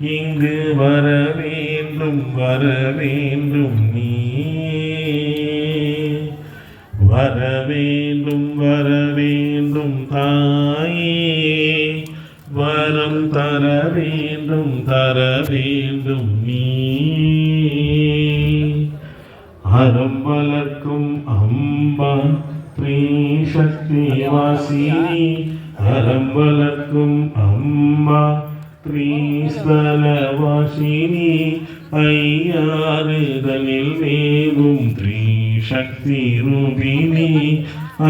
இங்கு வர வேண்டும் வர வேண்டும் நீ. வர வேண்டும் வர வேண்டும் தாயே. வரம் தர வேண்டும் தர வேண்டும் நீ. அறம் வளர்க்கும் அம்பா ஸ்ரீசக்தி வாசினி அறம் வளர்க்கும் அம்மா ஸ்ரீஸ்தல வாசினி ஐயாறுதலில் மேவும் ஸ்ரீசக்தி ரூபிணி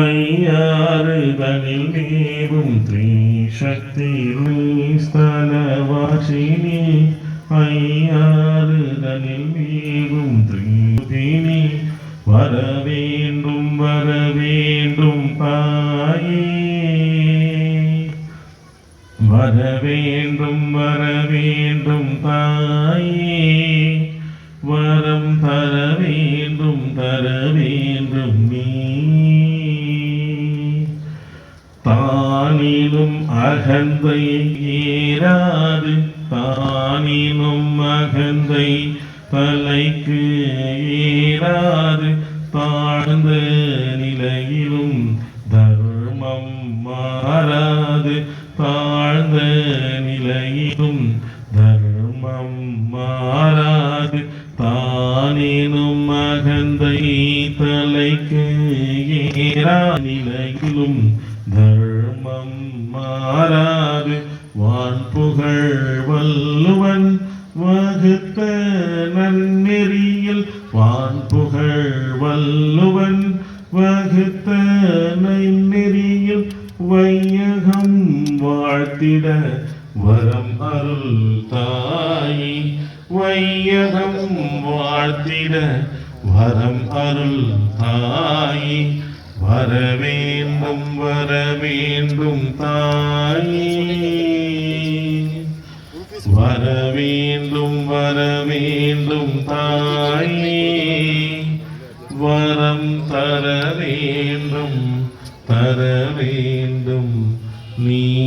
ஐயாறுதலில் மேவும் ஸ்ரீசக்தி ஸ்தல வாசினி ஐயாறுதலில் மேவும் ஸ்ரீபிணி வர வேண்டும் வர வேண்டும் தாயே. வர வேண்டும் தாயே வரம் தர வேண்டும் தர வேண்டும் நீ. தானினும் அகந்தை ஏறாது தானினும் அகந்தை தலைக்கு ஏறாது. தாழ்ந்த நிலையிலும் தர்மம் மாறாது தாழ்ந்த தானேனும் தர்மம் மாறாது. தானேனும் மகந்தை தலைக்கு ஏறா நிலையிலும் தர்மம் மாறாது. வான் புகழ் வல்லுவன் வகுத்த நன்னெறியில் வான் புகழ் வல்லுவன் வகுத்த நன்னெறியில் வையகம் வாழ்த்திட வரம் அருள் தாயி வையகம் வாழ்த்திட. வரம் அருள் தாயி வர வேண்டும் வர வேண்டும் தாயி. வர வேண்டும் வர வேண்டும் தாயி. வரம் தர வேண்டும் தர வேண்டும் நீ